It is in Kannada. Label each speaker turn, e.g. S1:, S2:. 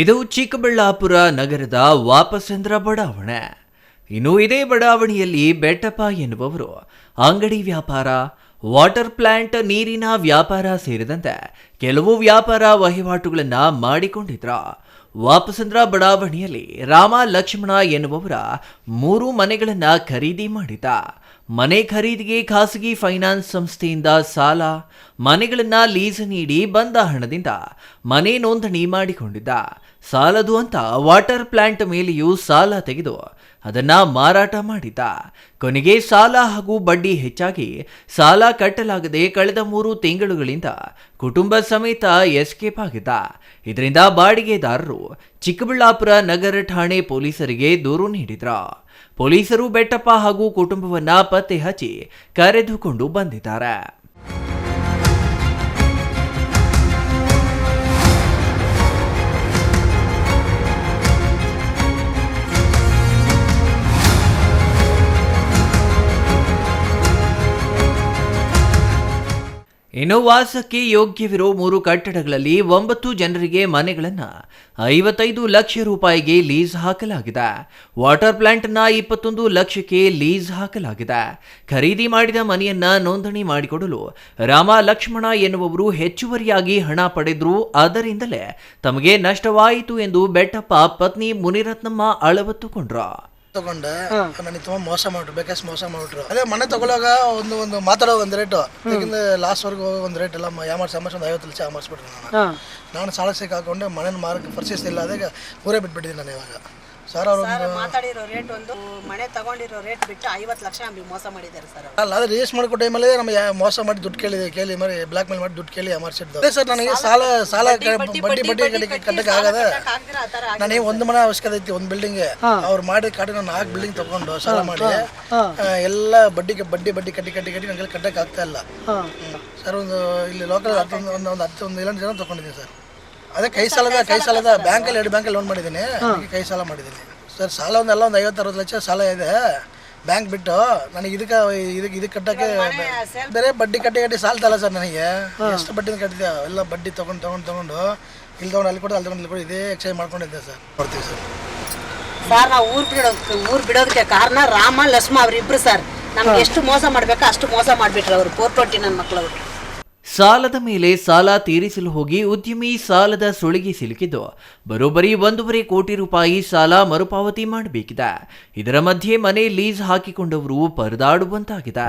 S1: ಇದು ಚಿಕ್ಕಬಳ್ಳಾಪುರ ನಗರದ ವಾಪಸಂದ್ರ ಬಡಾವಣೆ. ಇನ್ನು ಇದೇ ಬಡಾವಣೆಯಲ್ಲಿ ಬೆಟ್ಟಪ್ಪ ಎನ್ನುವವರು, ಅಂಗಡಿ ವ್ಯಾಪಾರ, ವಾಟರ್ ಪ್ಲಾಂಟ್, ನೀರಿನ ವ್ಯಾಪಾರ ಸೇರಿದಂತೆ ಕೆಲವು ವ್ಯಾಪಾರ ವಹಿವಾಟುಗಳನ್ನ ಮಾಡಿಕೊಂಡಿದ್ರ. ವಾಪಸಂದ್ರ ಬಡಾವಣೆಯಲ್ಲಿ ರಾಮ ಲಕ್ಷ್ಮಣ ಎನ್ನುವವರ ಮೂರು ಮನೆಗಳನ್ನ ಖರೀದಿ ಮಾಡಿದ್ದ. ಮನೆ ಖರೀದಿಗೆ ಖಾಸಗಿ ಫೈನಾನ್ಸ್ ಸಂಸ್ಥೆಯಿಂದ ಸಾಲ, ಮನೆಗಳನ್ನ ಲೀಸ್ ನೀಡಿ ಬಂದ ಹಣದಿಂದ ಮನೆ ನೋಂದಣಿ ಮಾಡಿಕೊಂಡಿದ್ದ. ಸಾಲದು ಅಂತ ವಾಟರ್ ಪ್ಲಾಂಟ್ ಮೇಲೆಯೂ ಸಾಲ ತೆಗೆದು ಅದನ್ನ ಮಾರಾಟ ಮಾಡಿದ್ದ. ಕೊನೆಗೆ ಸಾಲ ಹಾಗೂ ಬಡ್ಡಿ ಹೆಚ್ಚಾಗಿ ಸಾಲ ಕಟ್ಟಲಾಗದೆ ಕಳೆದ ಮೂರು ತಿಂಗಳುಗಳಿಂದ ಕುಟುಂಬ ಸಮೇತ ಎಸ್ಕೇಪ್ ಆಗಿದ್ದ. ಇದರಿಂದ ಬಾಡಿಗೆದಾರರು ಚಿಕ್ಕಬಳ್ಳಾಪುರ ನಗರ ಠಾಣೆ ಪೊಲೀಸರಿಗೆ ದೂರು ನೀಡಿದ್ರ. ಪೊಲೀಸರು ಬೆಟ್ಟಪ್ಪ ಹಾಗೂ ಕುಟುಂಬವನ್ನ ಪತ್ತೆ ಹಚ್ಚಿ ಕರೆದುಕೊಂಡು ಬಂದಿದ್ದಾರೆ. ಇನ್ನು ವಾಸಕ್ಕೆ ಯೋಗ್ಯವಿರೋ ಮೂರು ಕಟ್ಟಡಗಳಲ್ಲಿ ಒಂಬತ್ತು ಜನರಿಗೆ ಮನೆಗಳನ್ನು ಐವತ್ತೈದು ಲಕ್ಷ ರೂಪಾಯಿಗೆ ಲೀಸ್ ಹಾಕಲಾಗಿದೆ. ವಾಟರ್ ಪ್ಲಾಂಟ್ನ ಇಪ್ಪತ್ತೊಂದು ಲಕ್ಷಕ್ಕೆ ಲೀಸ್ ಹಾಕಲಾಗಿದೆ. ಖರೀದಿ ಮಾಡಿದ ಮನೆಯನ್ನ ನೋಂದಣಿ ಮಾಡಿಕೊಡಲು ರಾಮ ಲಕ್ಷ್ಮಣ ಎನ್ನುವವರು ಹೆಚ್ಚುವರಿಯಾಗಿ ಹಣ ಪಡೆದ್ರು. ಅದರಿಂದಲೇ ತಮಗೆ ನಷ್ಟವಾಯಿತು ಎಂದು ಬೆಟ್ಟಪ್ಪ ಪತ್ನಿ ಮುನಿರತ್ನಮ್ಮ ಅಳವತ್ತುಕೊಂಡ್ರು.
S2: ತಗೊಂಡೆ. ನನಗೆ ತುಂಬಾ ಮೋಸ ಮಾಡ್ರು ಬೇಕಾಸ್ ಮೋಸ ಮಾಡ್ರು. ಅದೇ ಮನೆ ತಗೊಳಗ ಒಂದು ಒಂದು ಮಾತಾಡೋ ಒಂದ್ ರೇಟ್ ಯಾಕಂದ್ರೆ ಲಾಸ್ಟ್ ವರ್ಗ ಒಂದು ರೇಟ್ ಎಲ್ಲ ಯಾಮಾರ್ಸಿ ಯಾಮಾರ್ಸಿ ಒಂದು ಐವತ್ತು ಲಕ್ಷ ಅಮರ್ಸ್ಬಿಟ್ರು ನಾನು. ನಾನು ಸಾಲ ಸಿಕ್ಕಾಕೊಂಡು ಮನೇನ ಮಾರಕ್ಕೆ ಪರ್ಚೇಸ್ ಇಲ್ಲ ಅದೇ ಊರೇ ಬಿಟ್ಬಿಟ್ಟಿದ್ದೀನಿ ನಾನು ಇವಾಗ. ಸರ್ ಅವ್ರು
S3: ಸರ್ ಮಾತಾಡಿರೋ ರೇಟ್ ಒಂದು ಮನೆ ತಗೊಂಡಿರೋ ರೇಟ್ ಬಿಟ್ಟು ಐವತ್ತು ಲಕ್ಷ ನಮಗೆ ಮೋಸ ಮಾಡಿದ್ದಾರೆ ಸರ್
S2: ಅಲ್ಲ ಅದೇ ರಿಜಿಸ್ಟ್ ಮಾಡ್ಕೋ ಟೈಮಲ್ಲಿ ನಮಗೆ ಮೋಸ ಮಾಡಿ ದುಡ್ಡು ಕೇಳಿದೆ ಕೇಳಿ ಮರಿ ಬ್ಲಾಕ್ ಮೇಲ್ ಮಾಡಿ ದುಡ್ಡು ಕೇಳಿ ಯಾಮಾರ್ಸಿದ್ದು ಅದೇ ಸರ್ ನನಗೆ ಸಾಲ ಸಾಲ ಬಡ್ಡಿ ಬಡ್ಡಿ ಕಟ್ಟಿ ಕಟ್ಟಕ್ಕೆ ಆಗದೆ.
S3: ಆಗ್ದಿರ
S2: ನನಗೆ ಒಂದು ಮನೆ ಅವಶ್ಯಕತೆ ಐತಿ ಒಂದು ಬಿಲ್ಡಿಂಗ್ ಅವ್ರು ಮಾಡಿ ಕಾಟಿ ನಾನು ನಾಲ್ಕು ಬಿಲ್ಡಿಂಗ್ ತಗೊಂಡು ಸಾಲ ಮಾಡಿ ಎಲ್ಲ ಬಡ್ಡಿಗೆ ಬಡ್ಡಿ ಬಡ್ಡಿ ಕಟ್ಟಿ ಕಟ್ಟಿ ಕಟ್ಟಿ ನನಗೆ ಕಟ್ಟಕ್ಕೆ ಆಗ್ತಾ ಇಲ್ಲ. ಸರ್ ಒಂದು ಇಲ್ಲಿ ಲೋಕಲ್ ಹತ್ತೊಂದು ಒಂದು ಒಂದು ಹತ್ತು ಒಂದು ಏಳೆಂಟು ಜನ ತಗೊಂಡಿದ್ದೀನಿ ಸರ್ ಅದೇ ಕೈ ಸಾಲದ ಕೈ ಸಾಲದ ಬ್ಯಾಂಕಲ್ಲಿ ಎರಡು ಬ್ಯಾಂಕಲ್ಲಿ ಲೋನ್ ಮಾಡಿದ್ದೀನಿ. ಅದಕ್ಕೆ ಕೈ ಸಾಲ ಮಾಡಿದ್ದೀನಿ. ಸರ್ ಸಾಲ ಒಂದೆಲ್ಲ ಒಂದು ಐವತ್ತು ಅರವತ್ತು ಲಕ್ಷ ಸಾಲ ಇದೆ. ಬ್ಯಾಂಕ್ ಬಿಟ್ಟು ನನಗೆ ಇದಕ್ಕೆ ಇದಕ್ಕೆ ಇದಕ್ಕೆ ಕಟ್ಟಕ್ಕೆ ಬೇರೆ ಬಡ್ಡಿ ಕಟ್ಟಿ ಕಟ್ಟಿ ಸಾಲ್ತಲ್ಲ ಸರ್ ನನಗೆ. ಎಷ್ಟು ಬಡ್ಡಿ ಕಟ್ಟಿದೆ ಎಲ್ಲ ಬಡ್ಡಿ ತೊಗೊಂಡು ತೊಗೊಂಡು ತೊಗೊಂಡು ಇಲ್ಲಿ ತೊಗೊಂಡು ಅಲ್ಲಿ ಕೊಟ್ಟು ಅಲ್ಲಿ ತೊಗೊಂಡು ಇಲ್ಲಿ ಕೊಟ್ಟು ಇದೇ ಎಕ್ಸ್ಚೇಂಜ್ ಮಾಡ್ಕೊಂಡಿದ್ದೆ ಸರ್. ಬರ್ತೀವಿ ಸರ್.
S3: ಸರ್ ನಾವು ಊರು ಬಿಡೋದಕ್ಕೆ ಊರು ಬಿಡೋದಕ್ಕೆ ಕಾರಣ ರಾಮ ಲಕ್ಷ್ಮ ಅವರಿಬ್ರು ಸರ್. ನಮ್ಗೆ ಎಷ್ಟು ಮೋಸ ಮಾಡ್ಬೇಕು ಅಷ್ಟು ಮೋಸ ಮಾಡಿಬಿಟ್ರು ಅವರು. ಫೋರ್ ಟ್ವೆಂಟಿ ನನ್ನ ಮಕ್ಕಳವರು
S1: ಸಾಲದ ಮೇಲೆ ಸಾಲ ತೀರಿಸಲು ಹೋಗಿ ಉದ್ಯಮಿ ಸಾಲದ ಸುಳಿಗೆ ಸಿಲುಕಿದ್ದು. ಬರೋಬ್ಬರಿ ಒಂದೂವರೆ ಕೋಟಿ ರೂಪಾಯಿ ಸಾಲ ಮರುಪಾವತಿ ಮಾಡಬೇಕಿದೆ. ಇದರ ಮಧ್ಯೆ ಮನೆ ಲೀಸ್ ಹಾಕಿಕೊಂಡವರು ಪರದಾಡುವಂತಾಗಿದೆ.